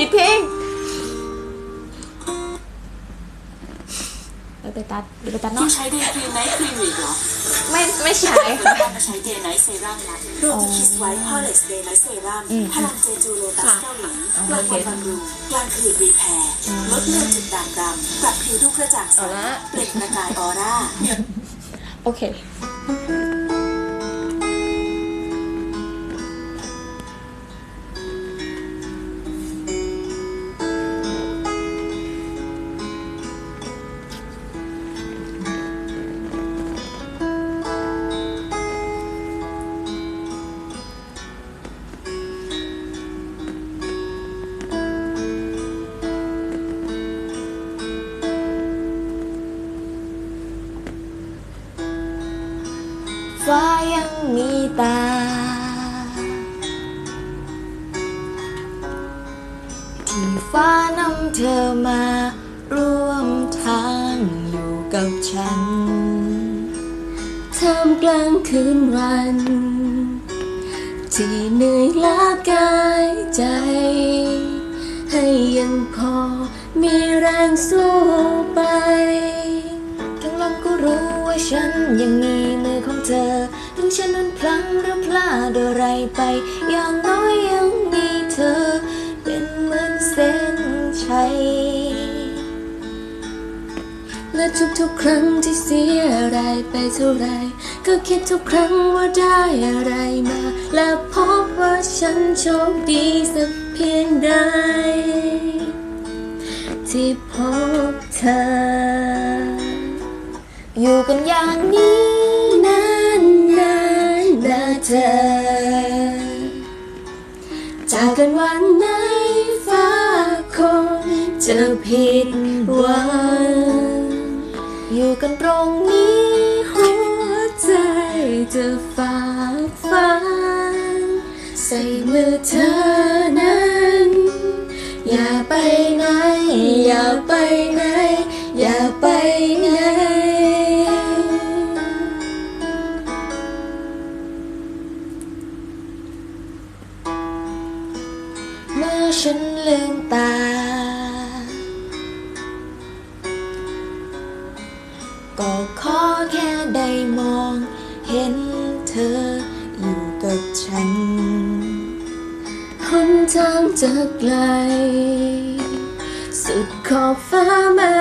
ผิดเพลงเดี๋ยวไปตัดเดี๋ยวไปตัดคุเนาะณใช้เดย์ครีมไนท์ครีมอีกเหรอไม่ไม่ใช่คุณค่ะการมาใช้เดย์ไนท์เซรั่มละโรบิคิสไวท์พอเลสเดย์ไนท์เซรั่มพลังเจจูโลตัสเกาหลีกลางวันบำรุงกลางคืนรีแพร์ลดเลือนจุดด่างดำปรับผิวดูกระจ่างใสเอาละ เปล่งประกายออร่า โอเค ยังมีตา ที่ฟ้านำเธอมา ร่วมทางอยู่กับฉันท่ามกลางคืนวัน ที่เหนื่อยล้ากาย ฉันนั้นพลั้งหรือพลาดอะไรไป อย่างน้อยยังมีเธอ เป็นเหมือนเส้นชัย และทุกๆครั้งที่เสียอะไรไปเท่าไร ก็คิดทุกครั้งว่าได้อะไรมา และพบว่าฉันโชคดีสักเพียงใด ที่พบเธอ อยู่กันอย่างนี้ จะผิดหวังอยู่กันตรงนี้หัวใจจะฝากฝันใส่มือเธอนั้น อย่าไปไหน อย่าไปไหน อย่าไปไหน เมื่อฉันลืมตา มอง เห็นเธออยู่กับฉันหนทางจะไกล สุดขอบฟ้าไม่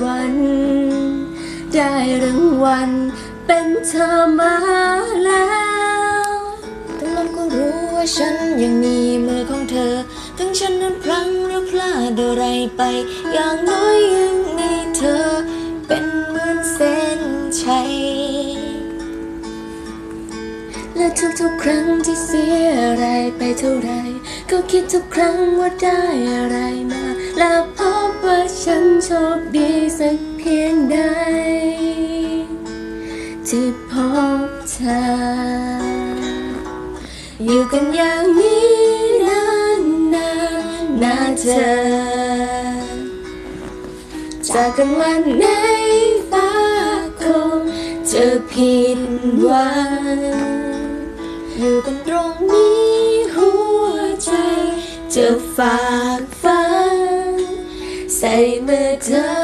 หวัน ได้รางวัลเป็นเธอมาแล้วแต่ลมก็รู้ว่าฉันยังมีมือของเธอ ถึงฉันนั้นพลังหรือพลาดอะไรไป อย่างน้อยยังมีเธอเป็น และทุกๆครั้งที่เสียอะไรไปเท่าไร ก็คิดทุกครั้งว่าได้อะไรมา และพบว่าฉันโชคดีสักเพียงใด ที่พบเธอ อยู่กันอย่างนี้นานนานนะเธอ จากกันวันไหนฟ้าคงจะผิดหวัง อยู่กันตรงนี้หัวใจ จะฝากฝังใส่เมื่อเธอ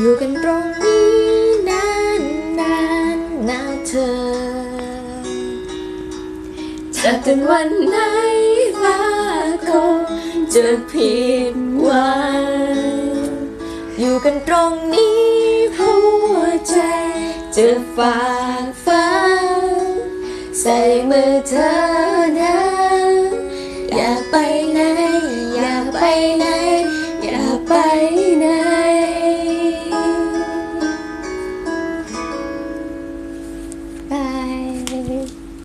อยู่กันตรงนี้นานนานนะเธอ จะถึงวันไหนฟ้าคงจะผิดหวังอยู่กันตรงนี้หัวใจจะฝากฝังใส่มือเธอนะอย่าไปไหนอย่าไปไหนอย่าไป